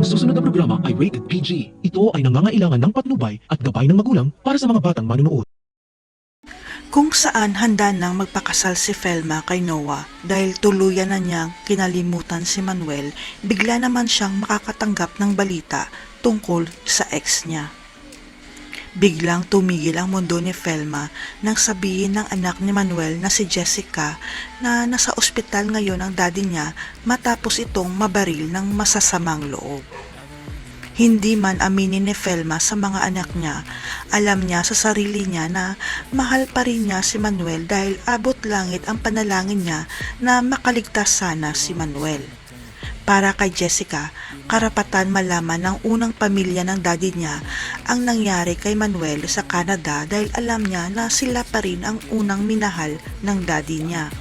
Ang susunod na programa ay rated PG. Ito ay nangangailangan ng patnubay at gabay ng magulang para sa mga batang manunood. Kung saan handa nang magpakasal si Felma kay Noah dahil tuluyan na niyang kinalimutan si Manuel, bigla naman siyang makakatanggap ng balita tungkol sa ex niya. Biglang tumigil ang mundo ni Felma nang sabihin ng anak ni Manuel na si Jessica na nasa ospital ngayon ang daddy niya matapos itong mabaril ng masasamang loob. Hindi man aminin ni Felma sa mga anak niya, alam niya sa sarili niya na mahal pa rin niya si Manuel dahil abot langit ang panalangin niya na makaligtas sana si Manuel. Para kay Jessica, karapatan malaman ng unang pamilya ng daddy niya ang nangyari kay Manuel sa Canada dahil alam niya na sila pa rin ang unang minahal ng daddy niya.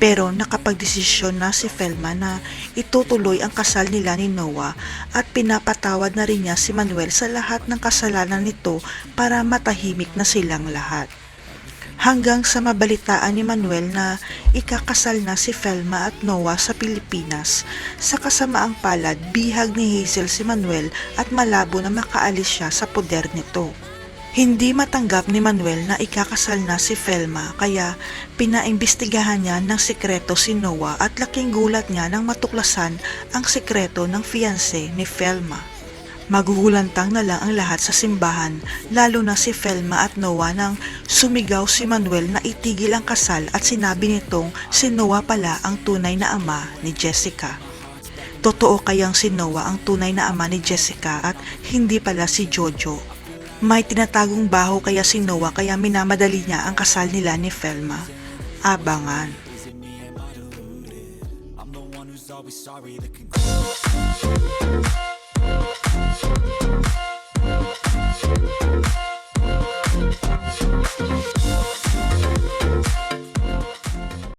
Pero nakapagdesisyon na si Felma na itutuloy ang kasal nila ni Noah at pinapatawad na rin niya si Manuel sa lahat ng kasalanan nito para matahimik na silang lahat. Hanggang sa mabalitaan ni Manuel na ikakasal na si Felma at Noah sa Pilipinas. Sa kasamaang palad, bihag ni Hazel si Manuel at malabo na makaalis siya sa poder nito. Hindi matanggap ni Manuel na ikakasal na si Felma kaya pinaimbestigahan niya ng sikreto si Noah at laking gulat niya nang matuklasan ang sikreto ng fiancé ni Felma. Magugulantang na lang ang lahat sa simbahan, lalo na si Felma at Noah nang sumigaw si Manuel na itigil ang kasal at sinabi nitong si Noah pala ang tunay na ama ni Jessica. Totoo kayang si Noah ang tunay na ama ni Jessica at hindi pala si Jojo. May tinatagong baho kaya si Noah kaya minamadali niya ang kasal nila ni Felma. Abangan. Sorry. The conclusion. Thank you.